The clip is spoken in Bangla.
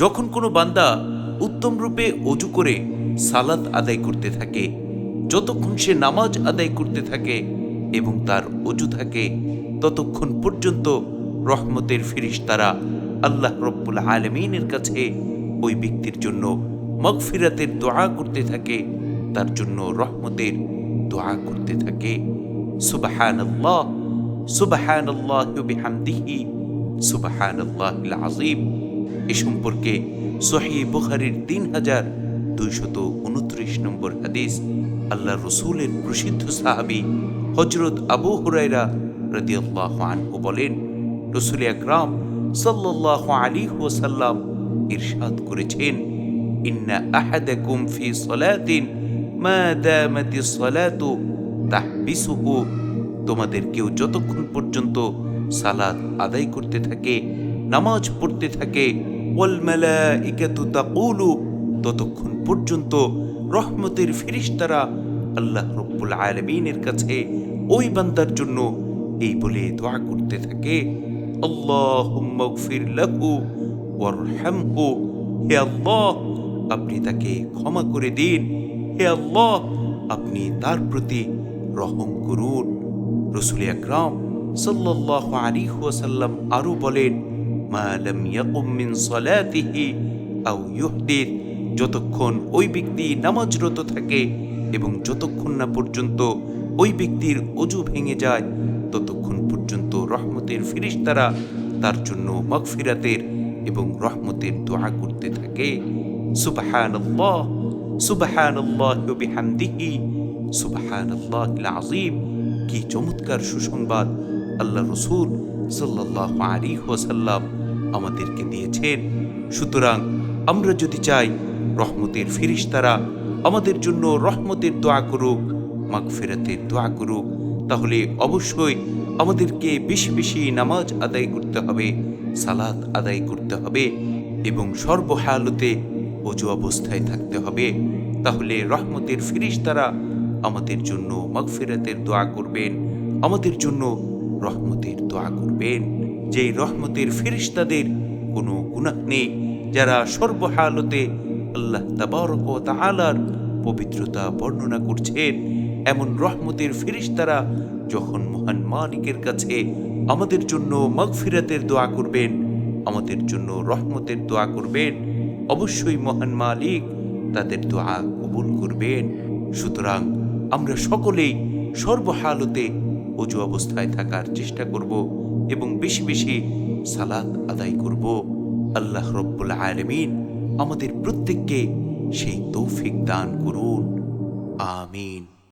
যখন কোনো বান্দা উত্তম রূপে অজু করে সালাত আদায় করতে থাকে, যতক্ষণ সে নামাজ আদায় করতে থাকে এবং তার অজু থাকে, ততক্ষণ পর্যন্ত রহমতের ফিরিস্তারা আল্লাহ রব্বুল আলমিনের কাছে ওই ব্যক্তির জন্য মগফিরাতের দোয়া করতে থাকে, তার জন্য রহমতের দোয়া করতে থাকে। সুবাহান আল্লাহ সুবাহান আল্লাহ আজিম এ সম্পর্কে সহি বুখারির তিন হাজার দুইশত উনত্রিশ নম্বর হাদিস। আল্লাহ রসুলের প্রসিদ্ধ সাহাবি হজরত আবু হুরাইরা রদিয়াল্লাহ আনহু বলেন, রসুল আকরাম সাল্লাহ আলী ওসাল্লাম ইরশাদ করেছেন, ইন্না আহাদাকুম ফি সলাতিন, মা দামাতি সলাতু তোমাদের কেউ যতক্ষণ পর্যন্ত সালাদ আদায় করতে থাকে, নামাজ পড়তে থাকে ততক্ষণ পর্যন্ত রহমতের ফিরিস্তারা আল্লাহ রব্বুল আলমিনের কাছে ওই বান্দার জন্য এই বলে দোয়া করতে থাকে। হে আল্লাহ, আপনি তাকে ক্ষমা করে দিন। হে আল্লাহ, আপনি তার প্রতি রহম করুন। রসুল আকরাম সাল্লাহ আলী ওয়াসাল্লাম আরও বলেন মা লাম ইয়াকুম মিন সালাতিহি আও ইউহদিস যতক্ষণ ওই ব্যক্তি নামাজরত থাকে এবং যতক্ষণ না পর্যন্ত ওই ব্যক্তির অজু ভেঙে যায়, ততক্ষণ পর্যন্ত রহমতের ফিরিস্তারা তার জন্য মগফিরাতের এবং রহমতের দোয়া করতে থাকে। সুবহানাল্লাহ সুবহানাল্লাহ বিহামদিহি আজিম কি চমৎকার সুসংবাদ। আল্লাহ রসুল সাল্লাহ আলী ওসাল্লাম আমাদেরকে দিয়েছেন। সুতরাং আমরা যদি চাই রহমতের ফিরিস্তারা আমাদের জন্য রহমতের দোয়া করুক, মাগফিরাতের দোয়া করুক, তাহলে অবশ্যই আমাদেরকে বেশি বেশি নামাজ আদায় করতে হবে, সালাত আদায় করতে হবে এবং সর্বহালতে অজু অবস্থায় থাকতে হবে। তাহলে রহমতের ফিরিস্তারা আমাদের জন্য মাগফিরাতের দোয়া করবেন, আমাদের জন্য রহমতের দোয়া করবেন। যেই রহমতের ফিরিস্তাদের কোনো গুনাহ নেই, যারা সর্বহালতে আল্লাহ তাবারক ও তাআলার পবিত্রতা বর্ণনা করছেন, এমন রহমতের ফিরিস্তারা যখন মহান মালিকের কাছে আমাদের জন্য মাগফিরাতের দোয়া করবেন, আমাদের জন্য রহমতের দোয়া করবেন, অবশ্যই মহান মালিক তাদের দোয়া কবুল করবেন। সুতরাং আমরা সকলেই সর্বহালতে অজু অবস্থায় থাকার চেষ্টা করব এবং বেশি বেশি সালাত আদায় করব। আল্লাহ রব্বুল আলমিন আমাদের প্রত্যেককে সেই তৌফিক দান করুন। আমিন।